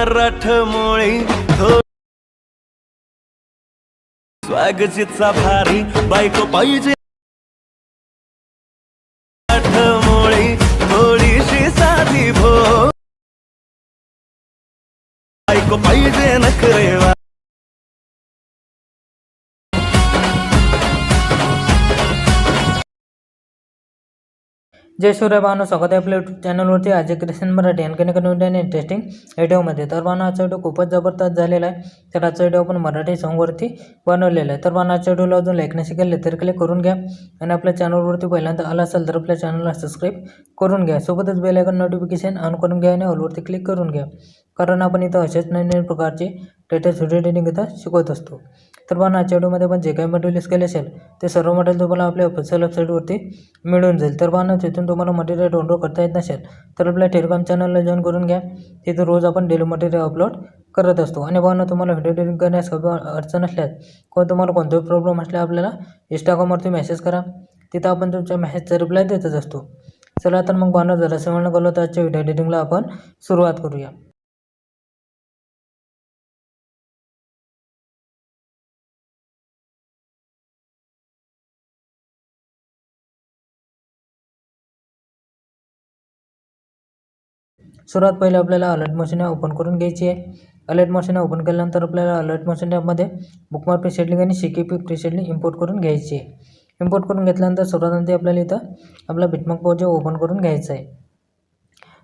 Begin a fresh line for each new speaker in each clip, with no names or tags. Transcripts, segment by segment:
मराठमोळी स्वागतीचा भारी बायको पाहिजे. मराठमोळी थोडीशी साधी भो बायको पाहिजे नखरेवा
जय सूर्य भावना स्वागत आहे आपल्या यूट्यूब चॅनलवरती आज क्रिशन मराठी आणखी नवीन व्हिडिओ आणि इंटरेस्टिंग व्हिडिओमध्ये तर भावना आजचा व्हिडिओ खूपच जबरदस्त झालेला आहे. तर आजचा व्हिडिओ आपण मराठी सॉंगवरती बनवलेला आहे. तर भावना आजच्या व्हिडिओला अजून लाईक नाही केले तर क्लिक करून घ्या. आणि आपल्या चॅनलवरती पहिल्यांदा आला असेल तर आपल्या चॅनलला सबस्क्राईब करून घ्या. सोबतच बेलायकन नोटिफिकेशन ऑन करून घ्या आणि ऑलवरती क्लिक करून घ्या. कारण आपण इथं असेच नवीन नवीन प्रकारचे लेटेस्ट व्हिडिओ इथं शिकवत असतो. तर पण आजच्या व्हिडिओमध्ये आपण जे काही मटेरियल यूज केले असेल ते सर्व मटेरियल तुम्हाला आपल्या ऑफिशियल वेबसाईटवरती मिळून जाईल. तर पण तिथून तुम्हाला मटेरियल डाउनलोड करता येत नसेल तर आपल्या टेलिग्राम चॅनलला जॉईन करून घ्या. तिथं रोज आपण डेली मटेरियल अपलोड करत असतो. आणि भावना तुम्हाला व्हिडिओ एडिटिंग करण्यास काही अडचण असल्यास किंवा तुम्हाला कोणताही प्रॉब्लेम असल्या आपल्याला इंस्टाग्रामवरती मेसेज करा. तिथं आपण तुमच्या मेसेजचा रिप्लाय देतच असतो. चला तर मग भावना जरासं म्हणणं गेलो तर आजच्या व्हिडिओ एडिटिंगला आपण सुरुवात करूया. सर्वात पहिले आपल्याला अलर्ट मशीन ओपन करून घ्यायची आहे. अलर्ट मशीन ओपन केल्यानंतर आपल्याला अलर्ट मशीन ॲपमध्ये बुकमार्क प्रिसेटलिंग आणि शिकेपी प्रिसेटलिंग इम्पोर्ट करून घ्यायची आहे. इम्पोर्ट करून घेतल्यानंतर सर्वात आपल्याला इथं आपला बिटमार्क पावजे ओपन करून घ्यायचा आहे.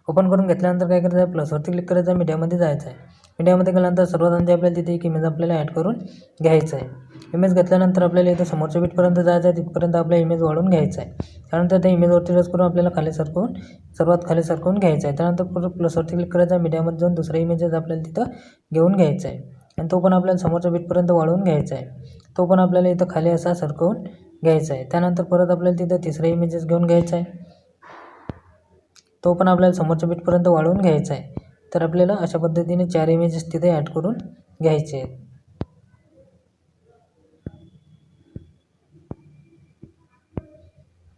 ओपन करून घेतल्यानंतर काय करायचं आहे? प्लसवरती क्लिक करायचं आहे मीडियामध्ये जायचं आहे. मीडियामध्ये गेल्यानंतर सर्वात आधी आपल्याला तिथे एक इमेज आपल्याला ॲड करून घ्यायचं आहे इमेज घेतल्यानंतर आपल्याला इथं समोरच्या बीटपर्यंत जायचं आहे तिथपर्यंत आपला इमेज वाढवून घ्यायचा आहे त्यानंतर त्या इमेजवरती रस करून आपल्याला खाली सरकवून सर्वात खाली सरकवून घ्यायचं आहे त्यानंतर परत प्लसवरती क्लिक करायचं आहे मीडियामध्ये जाऊन दुसरा इमेजेस आपल्याला तिथं घेऊन घ्यायचा आहे आणि तो पण आपल्याला समोरच्या बीटपर्यंत वाढवून घ्यायचा आहे तो पण आपल्याला इथं खाली असा सरकवून घ्यायचा आहे त्यानंतर परत आपल्याला तिथं तिसरा इमेजेस घेऊन घ्यायचा आहे तो पण आपल्याला समोरच्या बीटपर्यंत वाढवून घ्यायचा आहे तर आपल्याला अशा पद्धतीने चार इमेजेस तिथे ॲड करून घ्यायचे आहेत.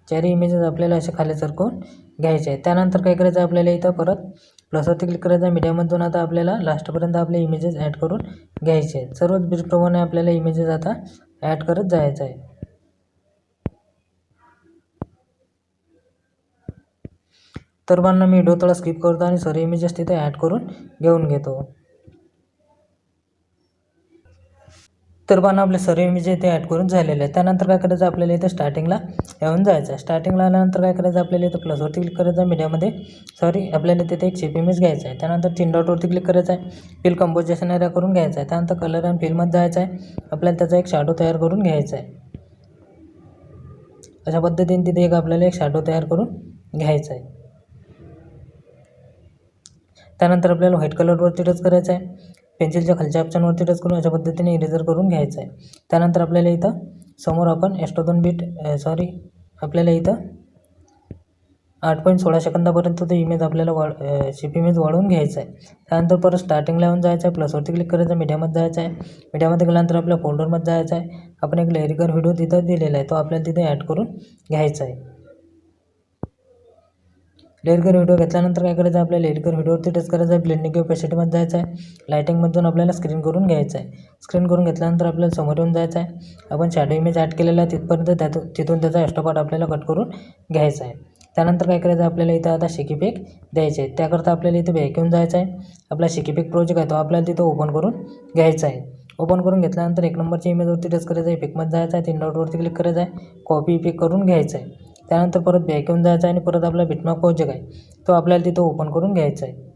चारही इमेजेस आपल्याला असे खाली सरकवून घ्यायचे आहेत. त्यानंतर काय करायचं आहे आपल्याला इथं परत? प्लसवरती क्लिक करायचं आहे. आता आपल्याला लास्टपर्यंत आपले इमेजेस ॲड करून घ्यायचे आहेत. सर्वच बीटप्रमाणे आपल्याला इमेजेस आता ॲड करत जायचं आहे. तर मी डोतळा स्किप करतो आणि सर इमेजेस तिथे ॲड करून घेऊन घेतो. तर पण आपले सर्व इमेज इथे ॲड करून झालेले आहे त्यानंतर काय करायचं आपल्याला इथे स्टार्टिंगला येऊन जायचं आहे. स्टार्टिंगला आल्यानंतर काय करायचं आपल्याला इथं प्लसवरती क्लिक करायचं आहे. मीडियामध्ये सॉरी आपल्याला तिथे एक शेप इमेज घ्यायचं आहे. त्यानंतर तीन डॉटवरती क्लिक करायचं आहे. फिल कंपोजेशन एरिया करून घ्यायचं आहे. त्यानंतर कलर अँड फिलमध्ये जायचं आहे. आपल्याला त्याचा एक शॅडो तयार करून घ्यायचा आहे. अशा पद्धतीने तिथे एक आपल्याला एक शॅडो तयार करून घ्यायचा आहे. त्यानंतर आपल्याला व्हाईट कलरवरती टच करायचं आहे. पेन्सिलच्या खालच्या ऑप्शनवरती टच करून अशा पद्धतीने इरेजर करून घ्यायचं आहे. त्यानंतर आपल्याला इथं समोर आपण एक्स्ट्रा दोन बीट सॉरी आपल्याला इथं आठ पॉईंट सोळा सेकंदापर्यंत तो इमेज आपल्याला वाढ शिप इमेज वाढवून घ्यायचा आहे. त्यानंतर परत स्टार्टिंगला येऊन जायचं आहे. प्लसवरती क्लिक करायचं आहे मीडियामध्ये जायचं आहे. मीडियामध्ये गेल्यानंतर आपल्या फोल्डरमध्ये जायचं आहे. आपण एक लेरिकर व्हिडिओ तिथं दिलेला आहे. तो आपल्याला तिथे ॲड करून घ्यायचा आहे. लेअरकर व्हिडिओ घेतल्यानंतर काय करायचं? आहे आपल्याला लेअरकर व्हिडिओवरती टच करायचं आहे. ब्लेंडिंग कॅपॅसिटीमध्ये जायचं आहे. लायटिंगमधून आपल्याला स्क्रीन करून घ्यायचं आहे. स्क्रीन करून घेतल्यानंतर आपल्याला समोर येऊन जायचं आहे. आपण शॅडो इमेज ॲड केलेला आहे. तिथपर्यंत त्यातून तिथून त्याचा एक्स्ट्रा आपल्याला कट करून घ्यायचा आहे. त्यानंतर काय करायचं? आहे आपल्याला इथं आता शिकीपेक द्यायचे आहे. त्याकरता आपल्याला इथं बॅक येऊन जायचं आहे. आपला शिकीपेक प्रोजेक्ट आहे. तो आपल्याला तिथं ओपन करून घ्यायचा आहे. ओपन करून घेतल्यानंतर एक नंबरच्या इमेजवरती टच करायचं आहे. पिकमध्ये जायचं आहे. तीन डॉटवरती क्लिक करायचं आहे. कॉपी पिक करून घ्यायचं आहे. त्यानंतर परत बॅक येऊन जायचं आहे आणि परत आपला बिटमार्क प्रोजेक्ट आहे. तो आपल्याला तिथं ओपन करून घ्यायचा आहे.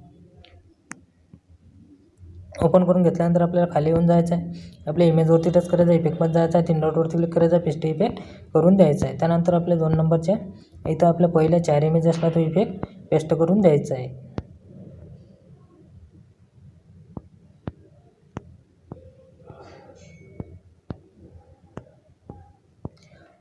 ओपन करून घेतल्यानंतर आपल्याला खाली येऊन जायचं आहे. आपल्या इमेजवरती टच करायचं आहे इफेक्टमध्ये जायचं आहे तीन डॉटवरती क्लिक करायचं आहे पेस्ट इफेक्ट करून द्यायचा आहे. त्यानंतर आपल्या दोन नंबरच्या इथं आपल्या पहिल्या चार इमेज असला तो इफेक्ट पेस्ट करून द्यायचा आहे.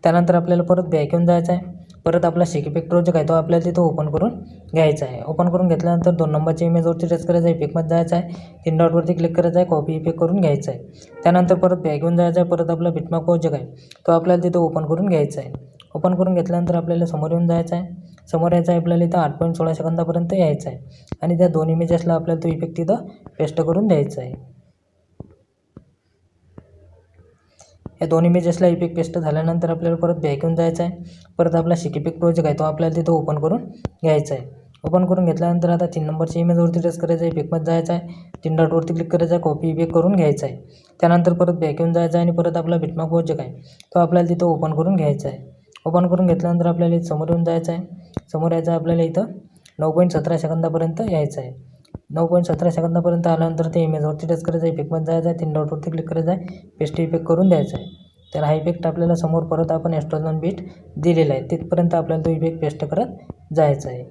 त्यानंतर आपल्याला परत बॅक येऊन जायचं आहे. परत आपला शेकिपेक प्रोजेक्ट आहे तो आपल्याला तिथं ओपन करून घ्यायचा आहे. ओपन करून घेतल्यानंतर दोन नंबरच्या इमेजवरती टच करायचं आहे इफेक्टमध्ये जायचं आहे. तीन डॉटवरती क्लिक करायचं आहे कॉपी इफेक्ट करून घ्यायचा आहे. त्यानंतर परत बॅक घेऊन जायचं आहे परत आपला बिटमार्क प्रोजेक्ट आहे. तो आपल्याला तिथं ओपन करून घ्यायचा आहे. ओपन करून घेतल्यानंतर आपल्याला समोर येऊन जायचं आहे. समोर यायचं आहे आपल्याला इथं आठ पॉईंट सोळा सेकंदापर्यंत यायचं आहे. आणि त्या दोन इमेजेसला आपल्याला तो इफेक्ट तिथं पेस्ट करून द्यायचा आहे. या दोन इमेजेसला इफेक्ट पेस्ट झाल्यानंतर आपल्याला परत बॅक येऊन जायचं आहे. परत आपला शिकिपिक प्रोजेक्ट आहे तो आपल्याला तिथं ओपन करून घ्यायचा आहे. ओपन करून घेतल्यानंतर आता तीन नंबरच्या इमेजवरती टच करायचं आहे इफेक्टमध्ये जायचं आहे. तीन डॉटवरती क्लिक करायचं आहे कॉपी इफेक्ट करून घ्यायचा आहे. त्यानंतर परत बॅक येऊन जायचं आहे आणि परत आपला बिटमा प्रोजेक्ट आहे तो आपल्याला तिथं ओपन करून घ्यायचा आहे. ओपन करून घेतल्यानंतर आपल्याला समोर येऊन जायचं आहे. समोर यायचं आहे आपल्याला इथं नऊ पॉईंट सतरा सेकंदापर्यंत यायचं आहे. नऊ पॉईंट सतरा सेकंदापर्यंत आल्यानंतर ते इमेजवरती टच करायचं आहे इफेक्टमध्ये जायचं आहे तीन डॉटवरती क्लिक करायचं आहे पेस्ट इफेक्ट करून द्यायचं आहे. तर हा इफेक्ट आपल्याला समोर परत आपण एस्ट्रोजन बीट दिलेला आहे. तिथपर्यंत आपल्याला तो इफेक्ट पेस्ट करत जायचा आहे.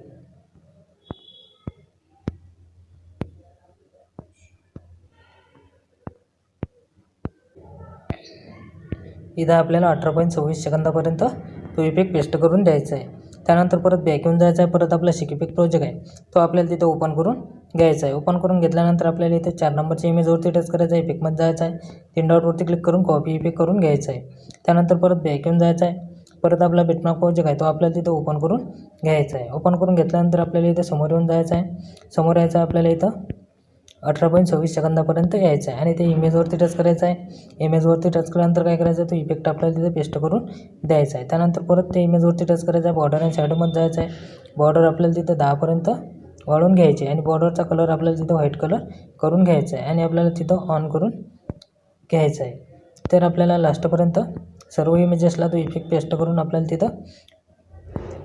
इथं आपल्याला अठरा पॉईंट सव्वीस सेकंदापर्यंत तो इफेक्ट पेस्ट करून द्यायचा आहे. त्यानंतर परत बॅक येऊन जायचा आहे. परत आपला शिकिपिक प्रोजेक्ट आहे. तो आपल्याला तिथं ओपन करून घ्यायचा आहे. ओपन करून घेतल्यानंतर आपल्याला इथे चार नंबरच्या इमेजवरती टच करायचं आहे. इफेक्टमध्ये जायचं आहे. तीन डॉटवरती क्लिक करून कॉपी इफेक्ट करून घ्यायचं आहे. त्यानंतर परत बॅक येऊन जायचं आहे. परत आपला बिटमार्क प्रोजेक्ट आहे तो आपल्याला तिथं ओपन करून घ्यायचा आहे. ओपन करून घेतल्यानंतर आपल्याला इथे समोर येऊन जायचं आहे. समोर यायचं आहे आपल्याला इथं अठरा पॉईंट सव्वीस सेकंदापर्यंत यायचं आहे. आणि ते इमेजवरती टच करायचं आहे. इमेजवरती टच केल्यानंतर काय करायचं? आहे तो इफेक्ट आपल्याला तिथे पेस्ट करून द्यायचा आहे. त्यानंतर परत ते इमेजवरती टच करायचं आहे. बॉर्डर आणि शॅडोमध्ये जायचं आहे. बॉर्डर आपल्याला तिथं दहापर्यंत वाढवून घ्यायची आहे आणि बॉर्डरचा कलर आपल्याला तिथं व्हाईट कलर करून घ्यायचा आहे आणि आपल्याला तिथं ऑन करून घ्यायचं आहे. तर आपल्याला लास्टपर्यंत सर्व इमेजेसला तो इफेक्ट पेस्ट करून आपल्याला तिथं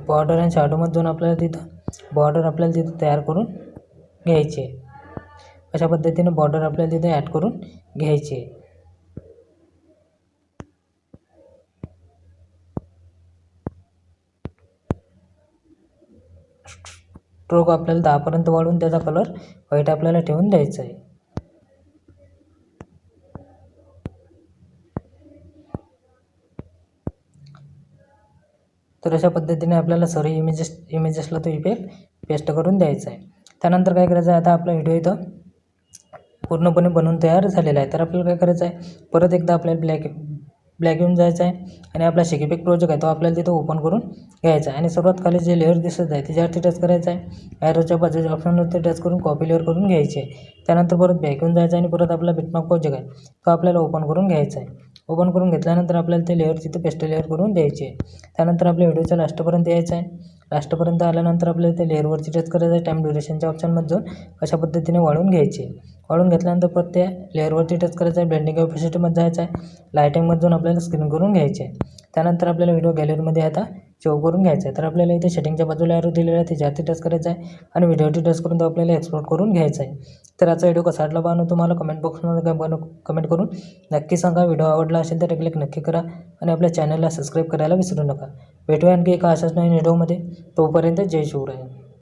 बॉर्डर आणि शॅडोमध्ये जाऊन आपल्याला तिथं बॉर्डर आपल्याला तिथं तयार करून घ्यायची आहे. अशा पद्धतीने बॉर्डर आपल्याला तिथे ॲड करून घ्यायची आहे. स्ट्रोक आपल्याला दहापर्यंत वाढवून त्याचा कलर व्हाईट आपल्याला ठेवून द्यायचा आहे. तर अशा पद्धतीने आपल्याला सर्व इमेजेस इमेजेसला तो इफेक्ट पेस्ट करून द्यायचा आहे. त्यानंतर काय करायचं आहे आता आपला व्हिडिओ इथं पूर्णपणे बनवून तयार झालेला आहे. तर आपल्याला काय करायचं आहे परत एकदा आपल्याला ब्लॅक ब्लॅक येऊन जायचं आहे. आणि आपला शिकिपिक प्रोजेक्ट आहे तो आपल्याला तिथं ओपन करून घ्यायचा आहे. आणि सर्वात खाली जे लेअर दिसत आहे त्याच्यावरती टच करायचं आहे. ॲरोच्या बाजूच्या ऑप्शनवरती टच करून कॉपी लेअर करून घ्यायची आहे. त्यानंतर परत बॅक येऊन जायचं आहे आणि परत आपला बिटमार्क प्रोजेक्ट आहे तो आपल्याला ओपन करून घ्यायचा आहे. ओपन करून घेतल्यानंतर आपल्याला ते लेअर तिथे पेस्ट लेअर करून द्यायची. आहे त्यानंतर आपल्या व्हिडिओच्या लास्टपर्यंत यायचं आहे. लास्टपर्यंत आल्यानंतर आपल्याला ते लेअरवरती टच करायचं आहे. टाईम ड्युरेशनच्या ऑप्शनमध्ये जाऊन अशा पद्धतीने वाढवून घ्यायची. आहे वाढून घेतल्यानंतर प्रत्येक लेअरवरती टच करायचं आहे. ब्लेंडिंग ऑफिसिटीमध्ये जायचं आहे. लायटिंगमध्ये जाऊन आपल्याला स्क्रीन करून घ्यायचे आहे. त्यानंतर आपल्याला व्हिडिओ गॅलरीमध्ये आता सेव्ह करून घ्यायचा आहे तर आपल्याला इथे सेटिंगच्या बाजूला ॲरो दिलेला आहे त्याच्यावरती टच करायचं आहे आणि व्हिडिओवरती टच करून तो आपल्याला एक्सपोर्ट करून घ्यायचा आहे. तर आजचा व्हिडिओ कसा वाटला पाहणं तुम्हाला कमेंट बॉक्समध्ये बनव कमेंट करून नक्की सांगा. व्हिडिओ आवडला असेल तर क्लिक नक्की करा आणि आपल्या चॅनलला सबस्क्राईब करायला विसरू नका. भेटूया आणखी एका अशाच नवीन व्हिडिओमध्ये तोपर्यंत जय शिवराय.